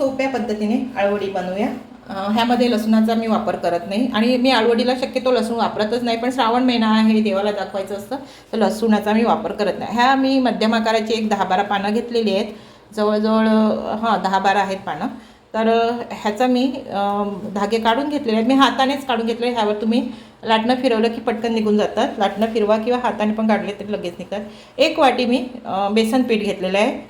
सोप्या पद्धतीने आळवडी बनवूया. ह्यामध्ये लसूणाचा मी वापर करत नाही. आणि मी आळवडीला शक्यतो लसूण वापरतच नाही पण श्रावण महिना आहे देवाला दाखवायचं असतं तर लसूणाचा मी वापर करत नाही. ह्या मी मध्यम आकाराची एक दहा बारा पानं घेतलेली आहेत. जवळजवळ हां दहा बारा आहेत पानं. तर ह्याचा मी धागे काढून घेतलेले आहेत. मी हातानेच काढून घेतले ह्यावर तुम्ही लाटणं फिरवलं की पटकन निघून जातात. लाटणं फिरवा किंवा हाताने पण काढले तरी लगेच निघतात. एक वाटी मी बेसन पीठ घेतलेलं आहे.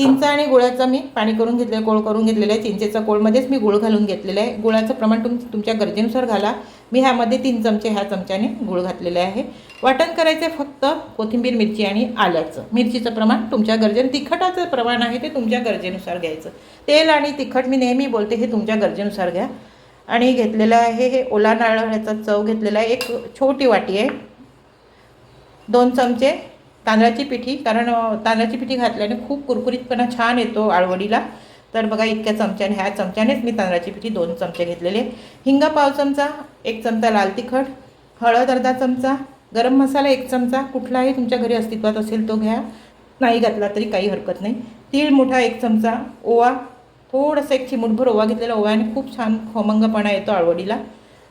चिंच आणि गुळाचा मी पाणी करून घेतलं कोळ करून घेतलेलं आहे. चिंचेचा कोळमध्येच मी गुळ घालून घेतलेलं आहे. गुळाचं प्रमाण तुम तुमच्या गरजेनुसार घाला. मी ह्यामध्ये तीन चमचे ह्या चमच्याने गुळ घातलेले आहे. वाटण करायचं आहे फक्त कोथिंबीर मिरची आणि आल्याचं. मिरचीचं प्रमाण तुमच्या गरजेने तिखटाचं प्रमाण आहे ते तुमच्या गरजेनुसार घ्यायचं. तेल आणि तिखट मी नेहमी बोलते हे तुमच्या गरजेनुसार घ्या. आणि घेतलेलं आहे हे ओला नारळाचा चव घेतलेला आहे. एक छोटी वाटी आहे. दोन चमचे तांदळाची पिठी कारण तांदळाची पिठी घातल्याने खूप कुरकुरीतपणा छान येतो आळवडीला. तर बघा इतक्या चमच्याने ह्या चमच्यानेच मी तांदळाची पिठी दोन चमचे घेतलेले. हिंगा पाव चमचा एक चमचा लाल तिखट हळद अर्धा चमचा गरम मसाला एक चमचा कुठलाही तुमच्या घरी अस्तित्वात असेल तो घ्या. नाही घातला तरी काही हरकत नाही. तीळ मोठा एक चमचा ओवा थोडंसं एक चिमूटभर ओवा घेतलेला ओव्याने खूप छान खमंगपणा येतो आळवडीला.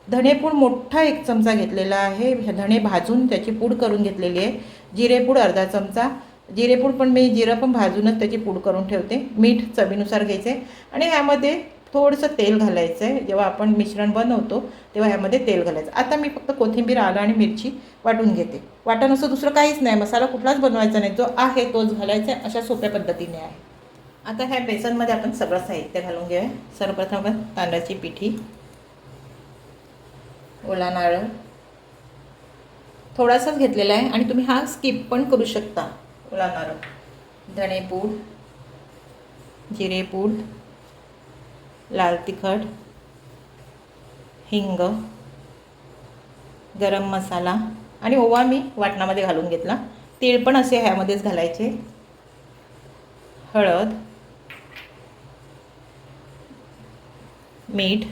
धणेपूड मोठा एक चमचा घेतलेला आहे. धणे भाजून त्याची पूड करून घेतलेली आहे. जिरेपूड अर्धा चमचा. जिरेपूड पण मी जिरं पण भाजूनच त्याची पूड करून ठेवते. मीठ चवीनुसार घ्यायचे आणि ह्यामध्ये थोडंसं तेल घालायचं आहे जेव्हा आपण मिश्रण बनवतो तेव्हा ह्यामध्ये तेल घालायचं. आता मी फक्त कोथिंबीर आलं आणि मिरची वाटून घेते. वाटण असं दुसरं काहीच नाही. मसाला कुठलाच बनवायचा नाही. जो आहे तोच घालायचा आहे. अशा सोप्या पद्धतीने आहे. आता ह्या बेसनमध्ये आपण सगळं साहित्य घालून घेऊया. सर्वप्रथम आपण तांदळाची पिठी ओला नारळ थोडासाच घेतलेला आहे आणि तुम्ही हा स्किप पण करू शकता. ओला धणेपूड जिरेपूड. लाल तिखट. हिंग. गरम मसाला. आणि ओवा मी वाटणामध्ये घालून घेतला. तीळ पण असे ह्यामध्येच घालायचे. हळद. मीठ.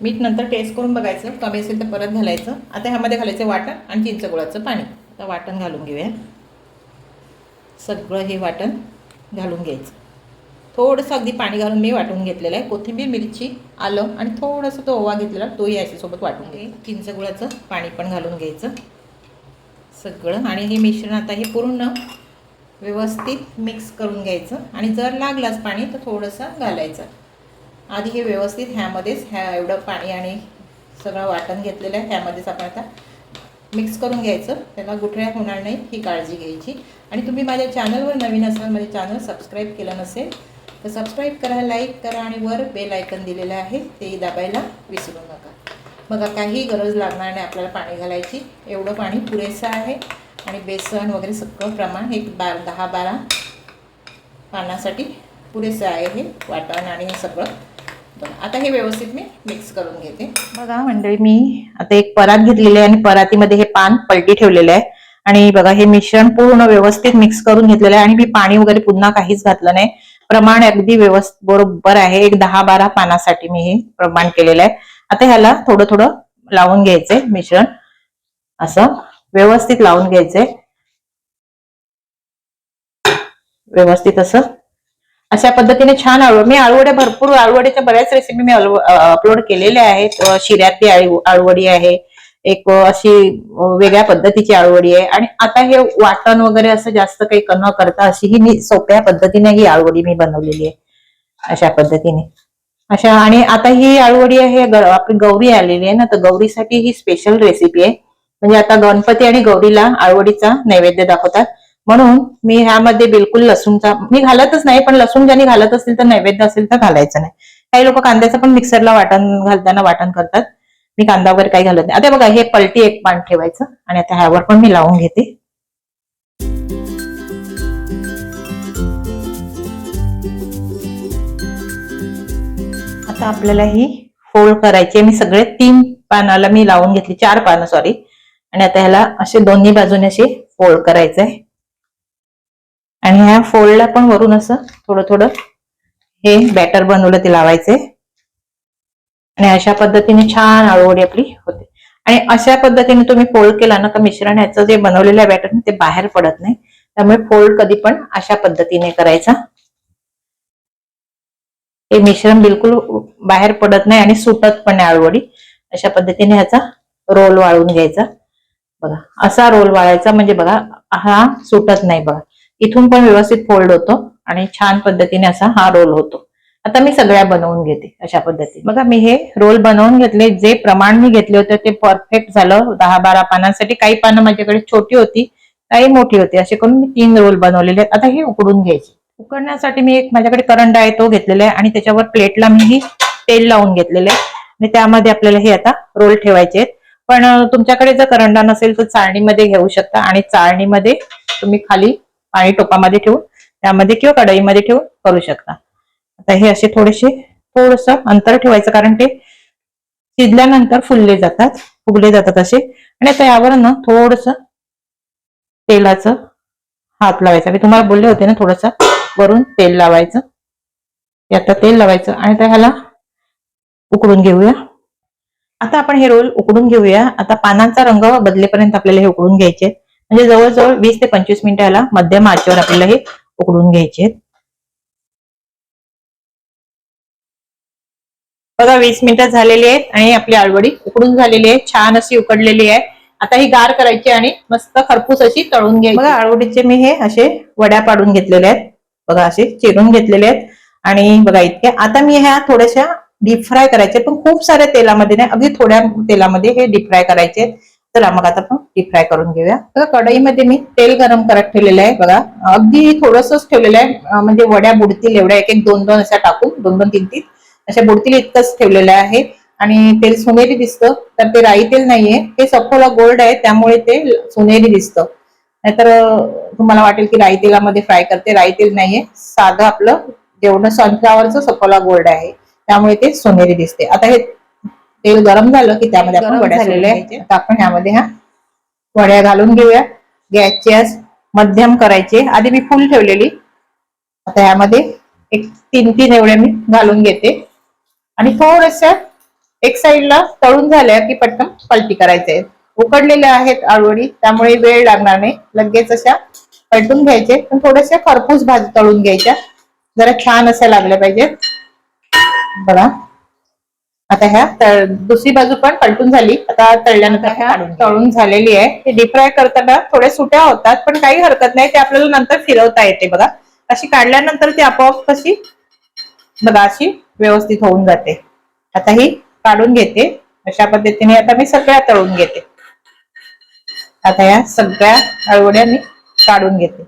मीठ नंतर टेस्ट करून बघायचं. कमी असेल तर परत घालायचं. आता ह्यामध्ये घालायचं वाटण आणि चिंच गुळाचं पाणी. आता वाटण घालून घेऊया. सगळं हे वाटण घालून घ्यायचं. थोडंसं अगदी पाणी घालून मी वाटून घेतलेलं आहे. कोथिंबीर मिरची आलं आणि थोडंसं तो ओवा घेतलेला तोही याच्यासोबत वाटून घे चिंच गुळाचं पाणी पण घालून घ्यायचं. सगळं आणि हे मिश्रण आता हे पूर्ण व्यवस्थित मिक्स करून घ्यायचं. आणि जर लागलाच पाणी तर थोडंसं घालायचं. आधी हे व्यवस्थित ह्यामध्येच ह्या एवढं पाणी आणि सगळं वाटण घेतलेलं आहे ह्यामध्येच आपण आता मिक्स करून घ्यायचं. त्याला गुठळ्या होणार नाही ही काळजी घ्यायची. आणि तुम्ही माझ्या चॅनलवर नवीन असाल माझे चॅनल सबस्क्राईब केलं नसेल तर सबस्क्राईब करा लाईक करा आणि वर बेल आयकन दिलेलं आहे ते दाबायला विसरू नका. बघा काही गरज लागणार नाही आपल्याला पाणी घालायची. एवढं पाणी पुरेसं आहे. आणि बेसन वगैरे सगळं प्रमाण एक बा दहा बारा पानासाठी पुरेसं आहे हे वाटण आणि हे सगळं. आता हे व्यवस्थित मी मिक्स करून घेते. बघा मंडळी मी आता एक परात घेतलेली आहे आणि परातीमध्ये हे पान पलटी ठेवलेलं आहे. आणि बघा हे मिश्रण पूर्ण व्यवस्थित मिक्स करून घेतलेलं आहे आणि मी पाणी वगैरे पुन्हा काहीच घातलं नाही. प्रमाण अगदी व्यवस्थित बरोबर आहे. एक दहा बारा पानासाठी मी हे प्रमाण केलेलं आहे. आता ह्याला थोडं थोडं लावून घ्यायचंय मिश्रण. असं व्यवस्थित लावून घ्यायचंय व्यवस्थित असं अशा पद्धतीने छान आळू मी आळूवड्या भरपूर आळूवड्याच्या बऱ्याच रेसिपी मी अपलोड केलेल्या आहेत. शिऱ्यातली आळू आळूवडी आहे. एक अशी वेगळ्या पद्धतीची आळूवडी आहे. आणि आता हे वाटण वगैरे असं जास्त काही न करता अशी ही मी सोप्या पद्धतीने ही आळूवडी मी बनवलेली आहे. अशा पद्धतीने. अशा आणि आता ही आळूवडी आहे आपली गौरी आलेली आहे ना तर गौरीसाठी ही स्पेशल रेसिपी आहे. म्हणजे आता गणपती आणि गौरीला आळूवडीचा नैवेद्य दाखवतात. म्हणून मी ह्यामध्ये बिलकुल लसूणचा मी घालतच नाही पण लसूण ज्यांनी घालत असतील तर नैवेद्य असेल तर घालायचं नाही. काही लोक कांद्याचं पण मिक्सरला वाटण घालताना वाटण करतात. मी कांदा वगैरे काही घालत नाही. आता बघा हे पलटी एक पान ठेवायचं आणि आता ह्यावर पण मी लावून घेते. आता आपल्याला ही फोल्ड करायची आहे. मी सगळे तीन पानाला मी लावून घेतली चार पानं सॉरी आणि आता ह्याला असे दोन्ही बाजूने असे फोल्ड करायचंय. आणि ह्या फोल्डला पण वरून असं थोडं थोडं हे बॅटर बनवलं ते लावायचे. आणि अशा पद्धतीने छान आळूवडी आपली होते. आणि अशा पद्धतीने तुम्ही फोल्ड केला ना का मिश्रण ह्याचं जे बनवलेलं आहे बॅटर ते बाहेर पडत नाही. त्यामुळे फोल्ड कधी पण अशा पद्धतीने करायचा. हे मिश्रण बिलकुल बाहेर पडत नाही आणि सुटत पण नाही आळूवडी. अशा पद्धतीने ह्याचा रोल वाळून घ्यायचा. बघा असा रोल वाळायचा म्हणजे बघा हा सुटत नाही बघा. इथून पण व्यवस्थित फोल्ड होतो आणि छान पद्धतीने असा हा रोल होतो. आता मी सगळ्या बनवून घेते अशा पद्धतीने. बघा मी हे रोल बनवून घेतले जे प्रमाण मी घेतले होते ते परफेक्ट झालं. दहा बारा पानांसाठी काही पानं माझ्याकडे छोटी होती काही मोठी होती. असे करून मी तीन रोल बनवलेले. आहेत आता हे उकडून घ्यायचे. उकडण्यासाठी मी एक माझ्याकडे करंट आहे तो घेतलेला आहे. आणि त्याच्यावर प्लेटला मी ही तेल लावून घेतलेले आहे. आणि त्यामध्ये आपल्याला हे आता रोल ठेवायचे आहेत. पण तुमच्याकडे जर करंडा नसेल तर चाळणीमध्ये घेऊ शकता. आणि चाळणीमध्ये तुम्ही खाली पाणी टोपामध्ये ठेवून त्यामध्ये किंवा कढईमध्ये ठेवून करू शकता. आता हे असे थोडेसे थोडस अंतर ठेवायचं कारण ते शिजल्यानंतर फुलले जातात फुगले जातात असे. आणि आता यावर ना थोडस तेलाचं हात लावायचा. मी तुम्हाला बोलले होते ना थोडस वरून तेल लावायचं. आता तेल लावायचं आणि त्या ह्याला उकडून घेऊया. आता आपण हे रोल उकडून घेऊया. आता पानांचा रंग बदलेपर्यंत आपल्याला हे उकडून घ्यायचे म्हणजे जवळजवळ वीस ते पंचवीस मिनिटं याला मध्यम आचेवर आपल्याला हे उकडून घ्यायचे आहेत. बघा वीस मिनिटं झालेली आहेत आणि आपली आळवडी उकडून झालेली आहे. छान अशी उकडलेली आहे. आता ही गार करायची आणि मस्त खरपूस अशी तळून घ्यायची. बघा आळवडीचे मी हे असे वड्या पाडून घेतलेले आहेत. बघा असे चिरून घेतलेले आहेत. आणि बघा इतके. आता मी ह्या थोड्याशा डीप फ्राय करायचे पण खूप साऱ्या तेलामध्ये नाही अगदी थोड्या तेलामध्ये हे डीप फ्राय करायचे चला मग आता आपण डीप फ्राय करून घेऊया. बघा कढईमध्ये मी तेल गरम करत ठेवलेलं आहे बघा. अगदी थोडंसंच ठेवलेलं आहे. म्हणजे वड्या बुडतील एवढ्या एक एक दोन दोन अशा टाकून दोन दोन तीन तीन अशा बुडतील इतकंच ठेवलेलं आहे. आणि तेल सोनेरी दिसतं तर ते राई तेल नाहीये. हे सफोला गोल्ड आहे त्यामुळे ते सोनेरी दिसतं. नाहीतर तुम्हाला वाटेल की राई तेलामध्ये फ्राय करते. राई तेल नाहीये. साधं आपलं जेवढं सनफ्लावरचं सफोला गोल्ड आहे त्यामुळे ते सोनेरी दिसते. आता हे तेल गरम झालं की त्यामध्ये आपण वड्या झालेले सोडून आहे. घ्यायच्या. आता आपण ह्यामध्ये ह्या वड्या घालून घेऊया. गॅसची आज मध्यम करायची आधी मी फुल ठेवलेली. आता ह्यामध्ये एक तीन तीन एवढ्या मी घालून घेते. आणि थोड्याशा एक साईडला तळून झाल्या की पटकन पलटी करायचे उकडलेल्या आहेत आळवडी त्यामुळे वेळ लागणार नाही. लगेच अशा पलटून घ्यायचे. पण थोड्याशा खरपूस भाजी तळून घ्यायच्या. जरा छान अशा लागल्या पाहिजेत. बघा. आता ह्या तळ- दुसरी बाजू पण पलटून झाली. आता तळल्यानंतर ह्या तळून झालेली आहे. हे डीप फ्राय करताना थोड्या सुट्या होतात पण काही हरकत नाही. ते आपल्याला नंतर फिरवता येते बघा. अशी काढल्यानंतर ती आपोआप कशी बघा अशी व्यवस्थित होऊन जाते. आता ही काढून घेते. अशा पद्धतीने आता मी सगळ्या तळून घेते. आता या सगळ्या अळवड्या मी काढून घेते.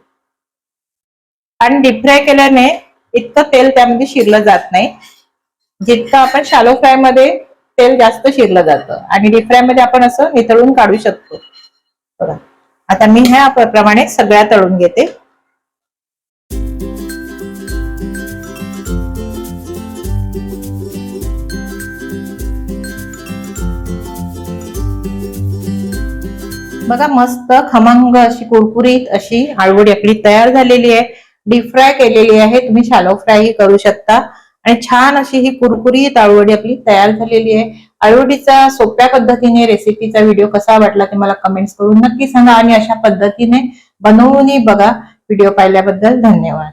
आणि डीप फ्राय केल्याने इतकं तेल त्यामध्ये शिरलं जात नाही. जितकं आपण शालो फ्रायमध्ये तेल जास्त शिरलं जातं. आणि डीप फ्रायमध्ये आपण असं निथळून काढू शकतो. बघा. आता मी ह्या प्रमाणे सगळ्या तळून घेते. बघा मस्त खमंग अशी कुरकुरीत अशी आळवडी आपली तयार झालेली आहे. डीप फ्राय केलेली आहे. तुम्ही शालो फ्राय करू शकता. आणि छान अशी ही कुरकुरीत आळवडी आपली तयार झालेली आहे. आळवडीचा सोप्या पद्धतीने रेसिपीचा व्हिडिओ कसा वाटला ते मला कमेंट्स करून नक्की सांगा आणि अशा पद्धतीने बनवूनही बघा. व्हिडिओ पाहिल्याबद्दल धन्यवाद.